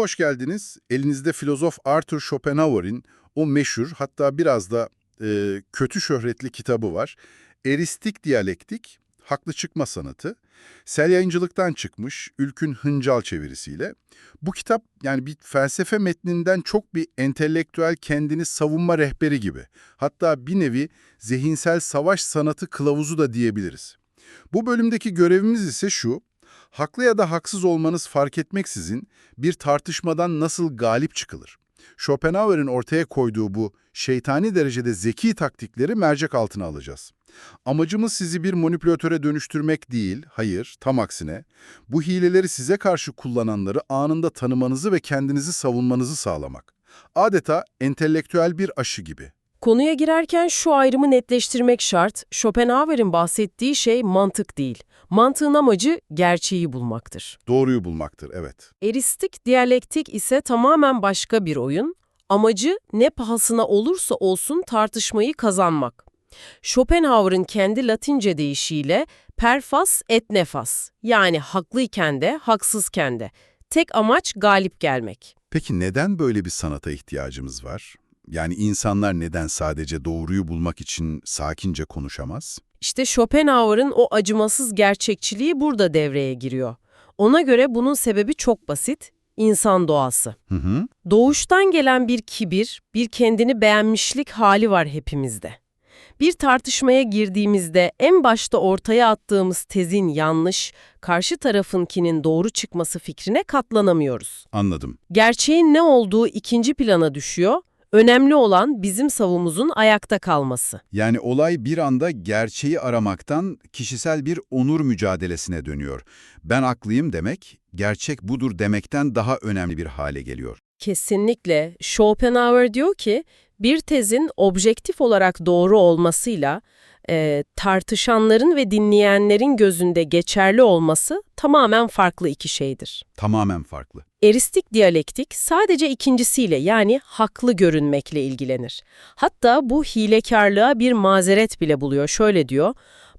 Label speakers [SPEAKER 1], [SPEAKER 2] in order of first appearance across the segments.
[SPEAKER 1] Hoş geldiniz. Elinizde filozof Arthur Schopenhauer'in o meşhur hatta biraz da e, kötü şöhretli kitabı var. Eristik Diyalektik, Haklı Çıkma Sanatı. Sel Yayıncılık'tan çıkmış, Ülkün Hıncal çevirisiyle. Bu kitap yani bir felsefe metninden çok bir entelektüel kendini savunma rehberi gibi. Hatta bir nevi zihinsel savaş sanatı kılavuzu da diyebiliriz. Bu bölümdeki görevimiz ise şu, haklı ya da haksız olmanız fark etmeksizin bir tartışmadan nasıl galip çıkılır? Schopenhauer'in ortaya koyduğu bu şeytani derecede zeki taktikleri mercek altına alacağız. Amacımız sizi bir manipülatöre dönüştürmek değil, hayır, tam aksine. Bu hileleri size karşı kullananları anında tanımanızı ve kendinizi savunmanızı sağlamak. Adeta entelektüel bir aşı gibi.
[SPEAKER 2] Konuya girerken şu ayrımı netleştirmek şart. Schopenhauer'in bahsettiği şey mantık değil. Mantığın amacı gerçeği bulmaktır.
[SPEAKER 1] Doğruyu bulmaktır, evet.
[SPEAKER 2] Eristik diyalektik ise tamamen başka bir oyun. Amacı ne pahasına olursa olsun tartışmayı kazanmak. Schopenhauer'ın kendi Latince deyişiyle perfas et nefas yani haklıyken de haksızken de. Tek amaç galip gelmek.
[SPEAKER 1] Peki neden böyle bir sanata ihtiyacımız var? Yani insanlar neden sadece doğruyu bulmak için sakince konuşamaz?
[SPEAKER 2] İşte Schopenhauer'ın o acımasız gerçekçiliği burada devreye giriyor. Ona göre bunun sebebi çok basit, insan doğası.
[SPEAKER 1] Hı hı.
[SPEAKER 2] Doğuştan gelen bir kibir, bir kendini beğenmişlik hali var hepimizde. Bir tartışmaya girdiğimizde en başta ortaya attığımız tezin yanlış, karşı tarafınkinin doğru çıkması fikrine katlanamıyoruz.
[SPEAKER 1] Anladım.
[SPEAKER 2] Gerçeğin ne olduğu ikinci plana düşüyor, önemli olan bizim savumuzun ayakta kalması.
[SPEAKER 1] Yani olay bir anda gerçeği aramaktan kişisel bir onur mücadelesine dönüyor. Ben haklıyım demek, gerçek budur demekten daha önemli bir hale geliyor.
[SPEAKER 2] Kesinlikle. Schopenhauer diyor ki, bir tezin objektif olarak doğru olmasıyla e, tartışanların ve dinleyenlerin gözünde geçerli olması tamamen farklı iki şeydir.
[SPEAKER 1] Tamamen farklı.
[SPEAKER 2] Eristik diyalektik sadece ikincisiyle yani haklı görünmekle ilgilenir. Hatta bu hilekarlığa bir mazeret bile buluyor. Şöyle diyor,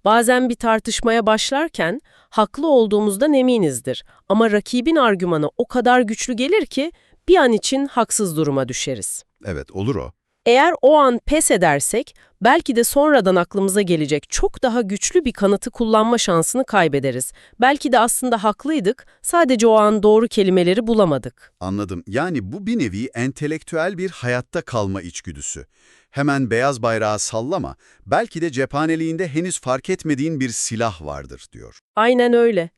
[SPEAKER 2] bazen bir tartışmaya başlarken haklı olduğumuzdan eminizdir ama rakibin argümanı o kadar güçlü gelir ki bir an için haksız duruma düşeriz.
[SPEAKER 1] Evet, olur o.
[SPEAKER 2] Eğer o an pes edersek, belki de sonradan aklımıza gelecek çok daha güçlü bir kanıtı kullanma şansını kaybederiz. Belki de aslında haklıydık, sadece o an doğru kelimeleri bulamadık.
[SPEAKER 1] Anladım. Yani bu bir nevi entelektüel bir hayatta kalma içgüdüsü. Hemen beyaz bayrağı sallama, belki de cephaneliğinde henüz fark etmediğin bir silah vardır, diyor.
[SPEAKER 2] Aynen öyle.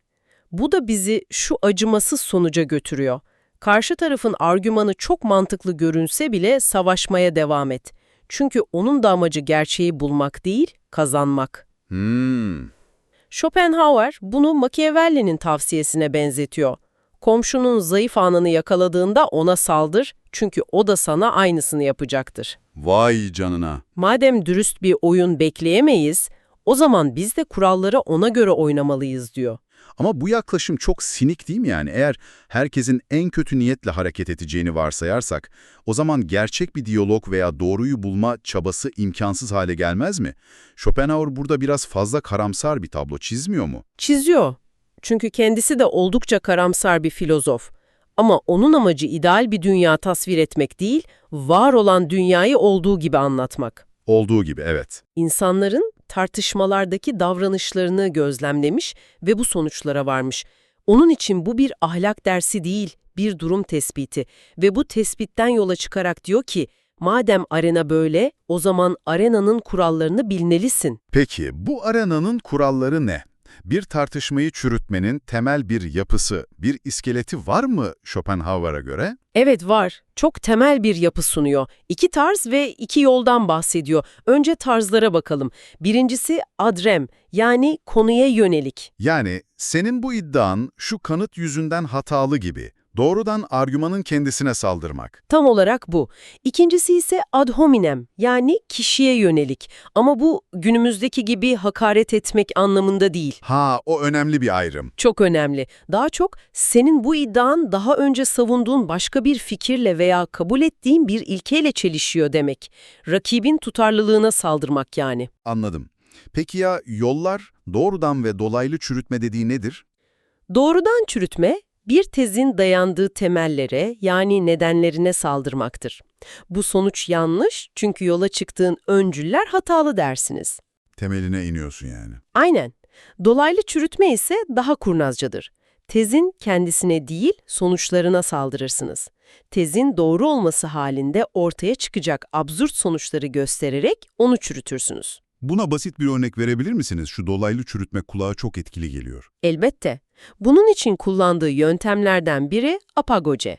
[SPEAKER 2] Bu da bizi şu acımasız sonuca götürüyor. Karşı tarafın argümanı çok mantıklı görünse bile savaşmaya devam et. Çünkü onun da amacı gerçeği bulmak değil, kazanmak.
[SPEAKER 1] Hmm,
[SPEAKER 2] Schopenhauer bunu Machiavelli'nin tavsiyesine benzetiyor. Komşunun zayıf anını yakaladığında ona saldır çünkü o da sana aynısını yapacaktır.
[SPEAKER 1] vay canına.
[SPEAKER 2] Madem dürüst bir oyun bekleyemeyiz, o zaman biz de kuralları ona göre oynamalıyız diyor.
[SPEAKER 1] Ama bu yaklaşım çok sinik değil mi yani? Eğer herkesin en kötü niyetle hareket edeceğini varsayarsak, o zaman gerçek bir diyalog veya doğruyu bulma çabası imkansız hale gelmez mi? Schopenhauer burada biraz fazla karamsar bir tablo çizmiyor mu?
[SPEAKER 2] Çiziyor. Çünkü kendisi de oldukça karamsar bir filozof. Ama onun amacı ideal bir dünya tasvir etmek değil, var olan dünyayı olduğu gibi anlatmak.
[SPEAKER 1] Olduğu gibi, evet.
[SPEAKER 2] İnsanların tartışmalardaki davranışlarını gözlemlemiş ve bu sonuçlara varmış. Onun için bu bir ahlak dersi değil, bir durum tespiti ve bu tespitten yola çıkarak diyor ki, madem arena böyle, o zaman arenanın kurallarını bilmelisin.
[SPEAKER 1] Peki, bu arenanın kuralları ne? Bir tartışmayı çürütmenin temel bir yapısı, bir iskeleti var mı Schopenhauer'a göre?
[SPEAKER 2] Evet var. Çok temel bir yapı sunuyor. İki tarz ve iki yoldan bahsediyor. Önce tarzlara bakalım. Birincisi adrem yani konuya yönelik.
[SPEAKER 1] Yani senin bu iddian şu kanıt yüzünden hatalı gibi. Doğrudan argümanın kendisine saldırmak.
[SPEAKER 2] Tam olarak bu. İkincisi ise ad hominem yani kişiye yönelik. Ama bu günümüzdeki gibi hakaret etmek anlamında değil.
[SPEAKER 1] Ha, o önemli bir ayrım.
[SPEAKER 2] Çok önemli. Daha çok senin bu iddian daha önce savunduğun başka bir fikirle veya kabul ettiğin bir ilkeyle çelişiyor demek. Rakibin tutarlılığına saldırmak yani.
[SPEAKER 1] Anladım. Peki ya yollar doğrudan ve dolaylı çürütme dediği nedir?
[SPEAKER 2] Doğrudan çürütme, bir tezin dayandığı temellere yani nedenlerine saldırmaktır. Bu sonuç yanlış çünkü yola çıktığın öncüller hatalı dersiniz.
[SPEAKER 1] Temeline iniyorsun yani.
[SPEAKER 2] Aynen. Dolaylı çürütme ise daha kurnazcadır. Tezin kendisine değil, sonuçlarına saldırırsınız. Tezin doğru olması halinde ortaya çıkacak absürt sonuçları göstererek onu çürütürsünüz.
[SPEAKER 1] Buna basit bir örnek verebilir misiniz? Şu dolaylı çürütme kulağa çok etkili geliyor.
[SPEAKER 2] Elbette. Bunun için kullandığı yöntemlerden biri apagoje.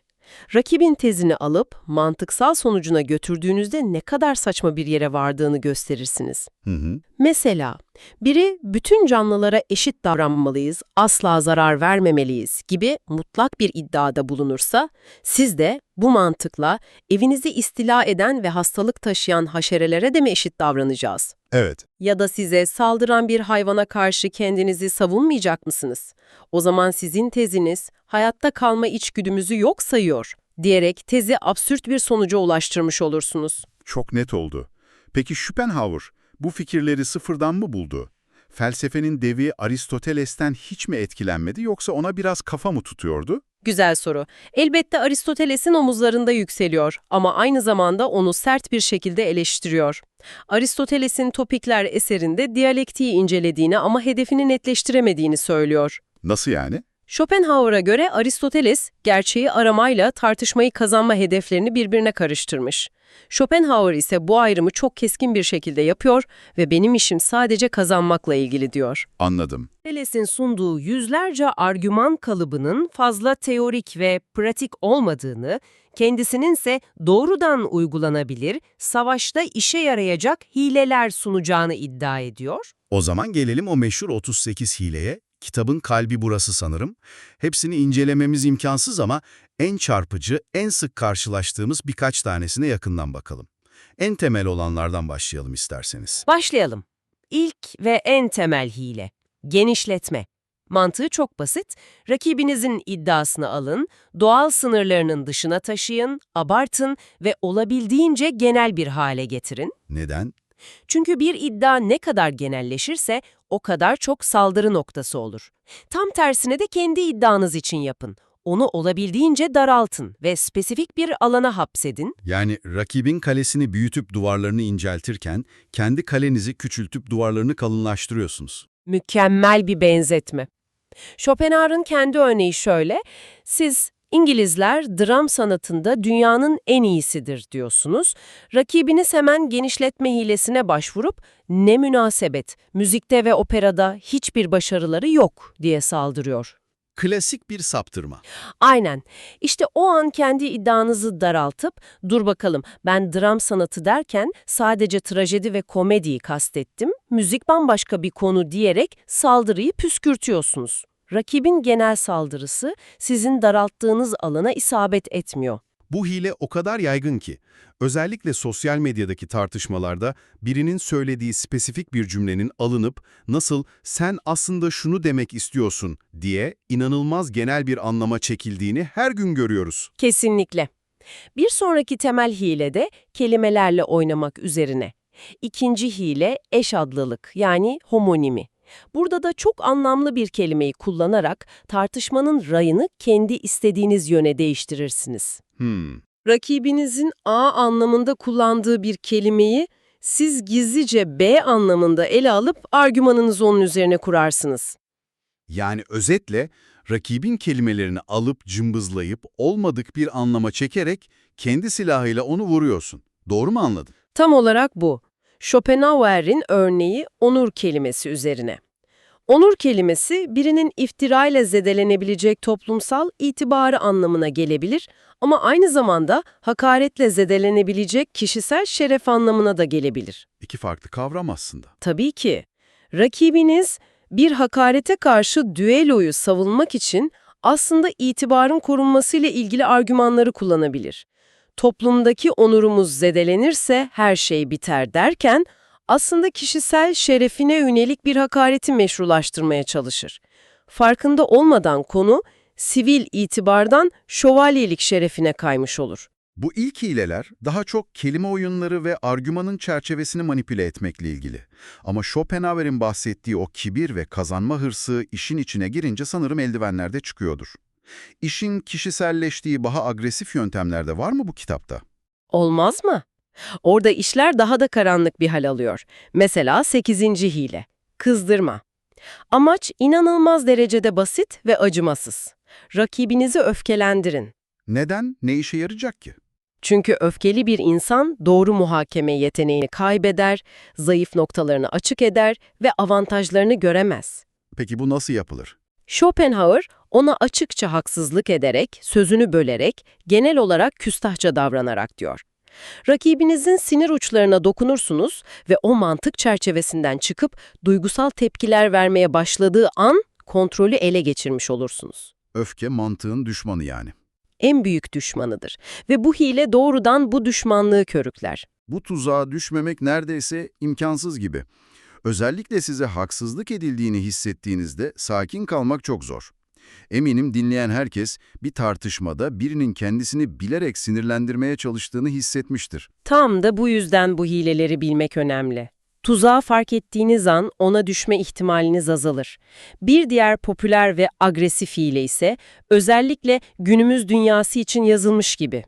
[SPEAKER 2] Rakibin tezini alıp mantıksal sonucuna götürdüğünüzde ne kadar saçma bir yere vardığını gösterirsiniz.
[SPEAKER 1] Hı hı.
[SPEAKER 2] Mesela biri bütün canlılara eşit davranmalıyız, asla zarar vermemeliyiz gibi mutlak bir iddiada bulunursa, siz de bu mantıkla evinizi istila eden ve hastalık taşıyan haşerelere de mi eşit davranacağız?
[SPEAKER 1] Evet.
[SPEAKER 2] Ya da size saldıran bir hayvana karşı kendinizi savunmayacak mısınız? O zaman sizin teziniz hayatta kalma içgüdümüzü yok sayıyor diyerek tezi absürt bir sonuca ulaştırmış olursunuz.
[SPEAKER 1] Çok net oldu. Peki Schopenhauer bu fikirleri sıfırdan mı buldu? Felsefenin devi Aristoteles'ten hiç mi etkilenmedi yoksa ona biraz kafa mı tutuyordu?
[SPEAKER 2] Güzel soru. Elbette Aristoteles'in omuzlarında yükseliyor ama aynı zamanda onu sert bir şekilde eleştiriyor. Aristoteles'in Topikler eserinde diyalektiği incelediğini ama hedefini netleştiremediğini söylüyor.
[SPEAKER 1] Nasıl yani?
[SPEAKER 2] Schopenhauer'a göre Aristoteles, gerçeği aramayla tartışmayı kazanma hedeflerini birbirine karıştırmış. Schopenhauer ise bu ayrımı çok keskin bir şekilde yapıyor ve benim işim sadece kazanmakla ilgili diyor.
[SPEAKER 1] Anladım.
[SPEAKER 2] Aristoteles'in sunduğu yüzlerce argüman kalıbının fazla teorik ve pratik olmadığını, kendisinin ise doğrudan uygulanabilir, savaşta işe yarayacak hileler sunacağını iddia ediyor.
[SPEAKER 3] O zaman gelelim o meşhur 38 hileye. Kitabın kalbi burası sanırım. Hepsini incelememiz imkansız ama en çarpıcı, en sık karşılaştığımız birkaç tanesine yakından bakalım. En temel olanlardan başlayalım isterseniz.
[SPEAKER 2] Başlayalım. İlk ve en temel hile. Genişletme. Mantığı çok basit. Rakibinizin iddiasını alın, doğal sınırlarının dışına taşıyın, abartın ve olabildiğince genel bir hale getirin.
[SPEAKER 3] Neden?
[SPEAKER 2] Çünkü bir iddia ne kadar genelleşirse o kadar çok saldırı noktası olur. Tam tersine de kendi iddianız için yapın. Onu olabildiğince daraltın ve spesifik bir alana hapsedin.
[SPEAKER 3] Yani rakibin kalesini büyütüp duvarlarını inceltirken kendi kalenizi küçültüp duvarlarını kalınlaştırıyorsunuz.
[SPEAKER 2] Mükemmel bir benzetme. Schopenhauer'ın kendi örneği şöyle, siz İngilizler dram sanatında dünyanın en iyisidir diyorsunuz. Rakibiniz hemen genişletme hilesine başvurup ne münasebet, müzikte ve operada hiçbir başarıları yok diye saldırıyor.
[SPEAKER 3] Klasik bir saptırma.
[SPEAKER 2] Aynen. İşte o an kendi iddianızı daraltıp, dur bakalım ben dram sanatı derken sadece trajedi ve komediyi kastettim, müzik bambaşka bir konu diyerek saldırıyı püskürtüyorsunuz. Rakibin genel saldırısı sizin daralttığınız alana isabet etmiyor.
[SPEAKER 3] Bu hile o kadar yaygın ki, özellikle sosyal medyadaki tartışmalarda birinin söylediği spesifik bir cümlenin alınıp nasıl sen aslında şunu demek istiyorsun diye inanılmaz genel bir anlama çekildiğini her gün görüyoruz.
[SPEAKER 2] Kesinlikle. Bir sonraki temel hile de kelimelerle oynamak üzerine. İkinci hile eş adlılık yani homonimi. Burada da çok anlamlı bir kelimeyi kullanarak tartışmanın rayını kendi istediğiniz yöne değiştirirsiniz.
[SPEAKER 3] Hmm.
[SPEAKER 2] Rakibinizin A anlamında kullandığı bir kelimeyi siz gizlice B anlamında ele alıp argümanınızı onun üzerine kurarsınız.
[SPEAKER 3] Yani özetle rakibin kelimelerini alıp cımbızlayıp olmadık bir anlama çekerek kendi silahıyla onu vuruyorsun. Doğru mu anladım?
[SPEAKER 2] Tam olarak bu. Schopenhauer'in örneği onur kelimesi üzerine. Onur kelimesi birinin iftirayla zedelenebilecek toplumsal itibarı anlamına gelebilir ama aynı zamanda hakaretle zedelenebilecek kişisel şeref anlamına da gelebilir.
[SPEAKER 1] İki farklı kavram aslında.
[SPEAKER 2] Tabii ki. Rakibiniz bir hakarete karşı düelloyu savunmak için aslında itibarın korunmasıyla ilgili argümanları kullanabilir. Toplumdaki onurumuz zedelenirse her şey biter derken aslında kişisel şerefine yönelik bir hakareti meşrulaştırmaya çalışır. Farkında olmadan konu sivil itibardan şövalyelik şerefine kaymış olur.
[SPEAKER 1] Bu ilk hileler daha çok kelime oyunları ve argümanın çerçevesini manipüle etmekle ilgili. Ama Schopenhauer'in bahsettiği o kibir ve kazanma hırsı işin içine girince sanırım eldivenlerde çıkıyordur. İşin kişiselleştiği daha agresif yöntemlerde var mı bu kitapta?
[SPEAKER 2] Olmaz mı? Orada işler daha da karanlık bir hal alıyor. Mesela 8. hile. Kızdırma. Amaç inanılmaz derecede basit ve acımasız. Rakibinizi öfkelendirin.
[SPEAKER 1] Neden? Ne işe yarayacak ki?
[SPEAKER 2] Çünkü öfkeli bir insan doğru muhakeme yeteneğini kaybeder, zayıf noktalarını açık eder ve avantajlarını göremez.
[SPEAKER 1] Peki bu nasıl yapılır?
[SPEAKER 2] Schopenhauer ona açıkça haksızlık ederek, sözünü bölerek, genel olarak küstahça davranarak diyor. Rakibinizin sinir uçlarına dokunursunuz ve o mantık çerçevesinden çıkıp duygusal tepkiler vermeye başladığı an kontrolü ele geçirmiş olursunuz.
[SPEAKER 1] Öfke mantığın düşmanı yani.
[SPEAKER 2] En büyük düşmanıdır ve bu hile doğrudan bu düşmanlığı körükler.
[SPEAKER 1] Bu tuzağa düşmemek neredeyse imkansız gibi. Özellikle size haksızlık edildiğini hissettiğinizde sakin kalmak çok zor. Eminim dinleyen herkes bir tartışmada birinin kendisini bilerek sinirlendirmeye çalıştığını hissetmiştir.
[SPEAKER 2] Tam da bu yüzden bu hileleri bilmek önemli. Tuzağı fark ettiğiniz an ona düşme ihtimaliniz azalır. Bir diğer popüler ve agresif hile ise özellikle günümüz dünyası için yazılmış gibi.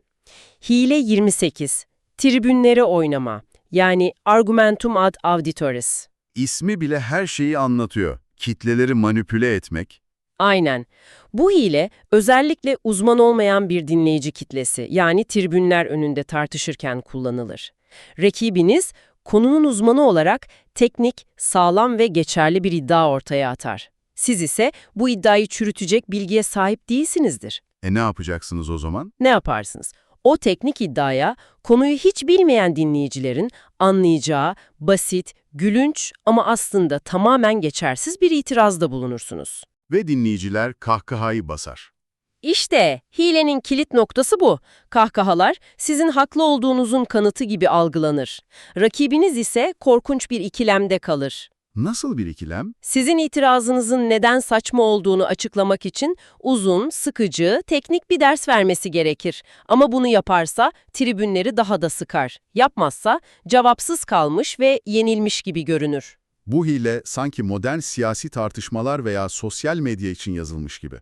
[SPEAKER 2] Hile 28. Tribünlere oynama. Yani argumentum ad auditoris.
[SPEAKER 1] İsmi bile her şeyi anlatıyor. Kitleleri manipüle etmek.
[SPEAKER 2] Aynen. Bu hile özellikle uzman olmayan bir dinleyici kitlesi yani tribünler önünde tartışırken kullanılır. Rakibiniz konunun uzmanı olarak teknik, sağlam ve geçerli bir iddia ortaya atar. Siz ise bu iddiayı çürütecek bilgiye sahip değilsinizdir.
[SPEAKER 1] E ne yapacaksınız o zaman?
[SPEAKER 2] Ne yaparsınız? O teknik iddiaya konuyu hiç bilmeyen dinleyicilerin anlayacağı basit, gülünç ama aslında tamamen geçersiz bir itirazda bulunursunuz.
[SPEAKER 1] Ve dinleyiciler kahkahayı basar.
[SPEAKER 2] İşte hilenin kilit noktası bu. Kahkahalar sizin haklı olduğunuzun kanıtı gibi algılanır. Rakibiniz ise korkunç bir ikilemde kalır.
[SPEAKER 1] Nasıl bir ikilem?
[SPEAKER 2] Sizin itirazınızın neden saçma olduğunu açıklamak için uzun, sıkıcı, teknik bir ders vermesi gerekir. Ama bunu yaparsa tribünleri daha da sıkar. Yapmazsa cevapsız kalmış ve yenilmiş gibi görünür.
[SPEAKER 1] Bu hile sanki modern siyasi tartışmalar veya sosyal medya için yazılmış gibi.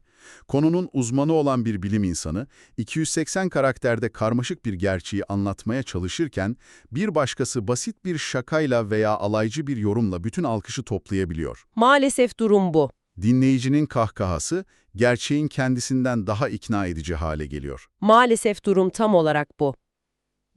[SPEAKER 1] Konunun uzmanı olan bir bilim insanı, 280 karakterde karmaşık bir gerçeği anlatmaya çalışırken, bir başkası basit bir şakayla veya alaycı bir yorumla bütün alkışı toplayabiliyor.
[SPEAKER 2] Maalesef durum bu.
[SPEAKER 1] Dinleyicinin kahkahası, gerçeğin kendisinden daha ikna edici hale geliyor.
[SPEAKER 2] Maalesef durum tam olarak bu.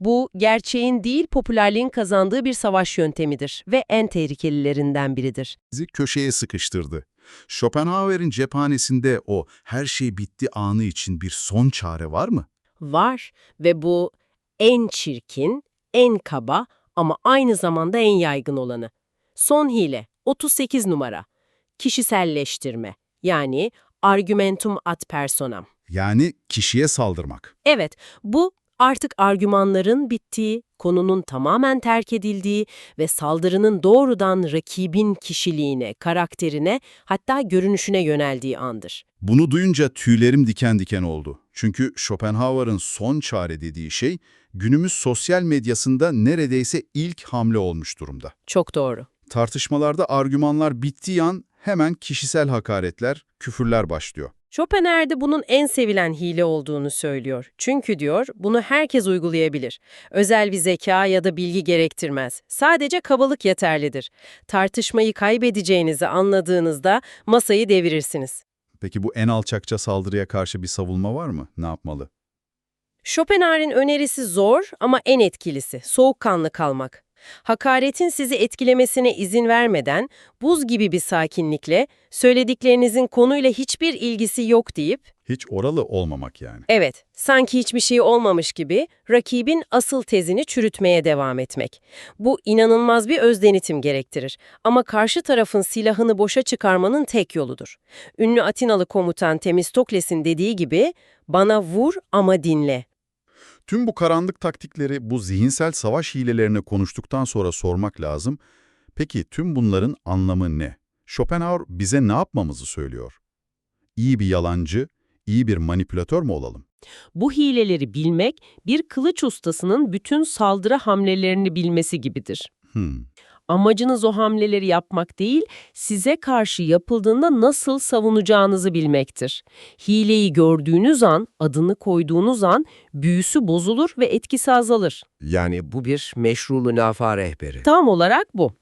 [SPEAKER 2] Bu, gerçeğin değil popülerliğin kazandığı bir savaş yöntemidir ve en tehlikelilerinden biridir.
[SPEAKER 1] Bizi köşeye sıkıştırdı. Schopenhauer'in cephanesinde o her şey bitti anı için bir son çare var mı?
[SPEAKER 2] Var ve bu en çirkin, en kaba ama aynı zamanda en yaygın olanı. Son hile, 38 numara. Kişiselleştirme, yani argumentum ad personam.
[SPEAKER 1] Yani kişiye saldırmak.
[SPEAKER 2] Evet, bu artık argümanların bittiği, konunun tamamen terk edildiği ve saldırının doğrudan rakibin kişiliğine, karakterine, hatta görünüşüne yöneldiği andır.
[SPEAKER 1] Bunu duyunca tüylerim diken diken oldu. Çünkü Schopenhauer'ın son çare dediği şey günümüz sosyal medyasında neredeyse ilk hamle olmuş durumda.
[SPEAKER 2] Çok doğru.
[SPEAKER 1] Tartışmalarda argümanlar bittiği an hemen kişisel hakaretler, küfürler başlıyor.
[SPEAKER 2] Schopenhauer de bunun en sevilen hile olduğunu söylüyor. Çünkü diyor, bunu herkes uygulayabilir. Özel bir zeka ya da bilgi gerektirmez. Sadece kabalık yeterlidir. Tartışmayı kaybedeceğinizi anladığınızda masayı devirirsiniz.
[SPEAKER 1] Peki bu en alçakça saldırıya karşı bir savunma var mı? Ne yapmalı?
[SPEAKER 2] Schopenhauer'in önerisi zor ama en etkilisi, soğukkanlı kalmak. Hakaretin sizi etkilemesine izin vermeden, buz gibi bir sakinlikle, söylediklerinizin konuyla hiçbir ilgisi yok deyip,
[SPEAKER 1] Hiç oralı olmamak yani.
[SPEAKER 2] evet, sanki hiçbir şey olmamış gibi rakibin asıl tezini çürütmeye devam etmek. Bu inanılmaz bir özdenetim gerektirir ama karşı tarafın silahını boşa çıkarmanın tek yoludur. Ünlü Atinalı komutan Temistokles'in dediği gibi, bana vur ama dinle.
[SPEAKER 1] Tüm bu karanlık taktikleri, bu zihinsel savaş hilelerini konuştuktan sonra sormak lazım. Peki tüm bunların anlamı ne? Schopenhauer bize ne yapmamızı söylüyor? İyi bir yalancı, iyi bir manipülatör mü olalım?
[SPEAKER 2] Bu hileleri bilmek, bir kılıç ustasının bütün saldırı hamlelerini bilmesi gibidir.
[SPEAKER 1] Hmm.
[SPEAKER 2] Amacınız o hamleleri yapmak değil, size karşı yapıldığında nasıl savunacağınızı bilmektir. Hileyi gördüğünüz an, adını koyduğunuz an büyüsü bozulur ve etkisi azalır.
[SPEAKER 4] Yani bu bir meşru münafa rehberi.
[SPEAKER 2] Tam olarak bu.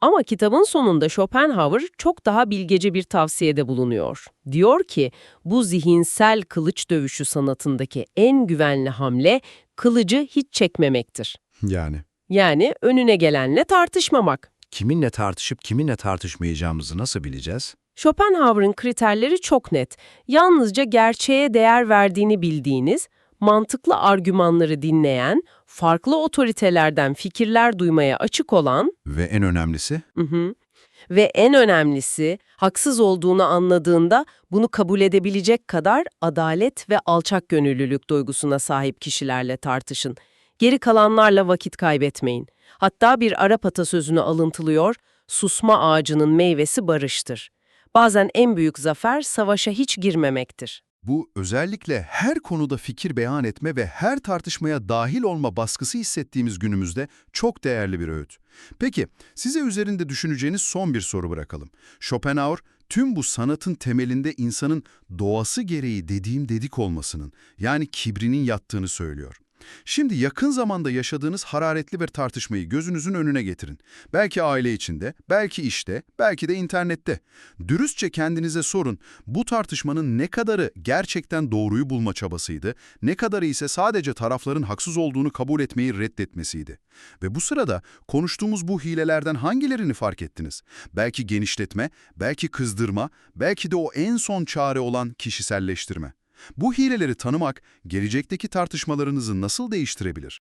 [SPEAKER 2] Ama kitabın sonunda Schopenhauer çok daha bilgece bir tavsiyede bulunuyor. Diyor ki, bu zihinsel kılıç dövüşü sanatındaki en güvenli hamle kılıcı hiç çekmemektir.
[SPEAKER 1] Yani.
[SPEAKER 2] Yani önüne gelenle tartışmamak.
[SPEAKER 4] Kiminle tartışıp kiminle tartışmayacağımızı nasıl bileceğiz?
[SPEAKER 2] Schopenhauer'ın kriterleri çok net. Yalnızca gerçeğe değer verdiğini bildiğiniz, mantıklı argümanları dinleyen, farklı otoritelerden fikirler duymaya açık olan
[SPEAKER 1] Ve en önemlisi?
[SPEAKER 2] Hı hı. Ve en önemlisi, haksız olduğunu anladığında bunu kabul edebilecek kadar adalet ve alçak gönüllülük duygusuna sahip kişilerle tartışın. Geri kalanlarla vakit kaybetmeyin. Hatta bir Arap atasözünü alıntılıyor, susma ağacının meyvesi barıştır. Bazen en büyük zafer savaşa hiç girmemektir.
[SPEAKER 1] Bu özellikle her konuda fikir beyan etme ve her tartışmaya dahil olma baskısı hissettiğimiz günümüzde çok değerli bir öğüt. Peki, size üzerinde düşüneceğiniz son bir soru bırakalım. Schopenhauer, tüm bu sanatın temelinde insanın doğası gereği dediğim dedik olmasının, yani kibrinin yattığını söylüyor. Şimdi yakın zamanda yaşadığınız hararetli bir tartışmayı gözünüzün önüne getirin. Belki aile içinde, belki işte, belki de internette. Dürüstçe kendinize sorun, bu tartışmanın ne kadarı gerçekten doğruyu bulma çabasıydı, ne kadarı ise sadece tarafların haksız olduğunu kabul etmeyi reddetmesiydi. Ve bu sırada konuştuğumuz bu hilelerden hangilerini fark ettiniz? Belki genişletme, belki kızdırma, belki de o en son çare olan kişiselleştirme. Bu hileleri tanımak, gelecekteki tartışmalarınızı nasıl değiştirebilir?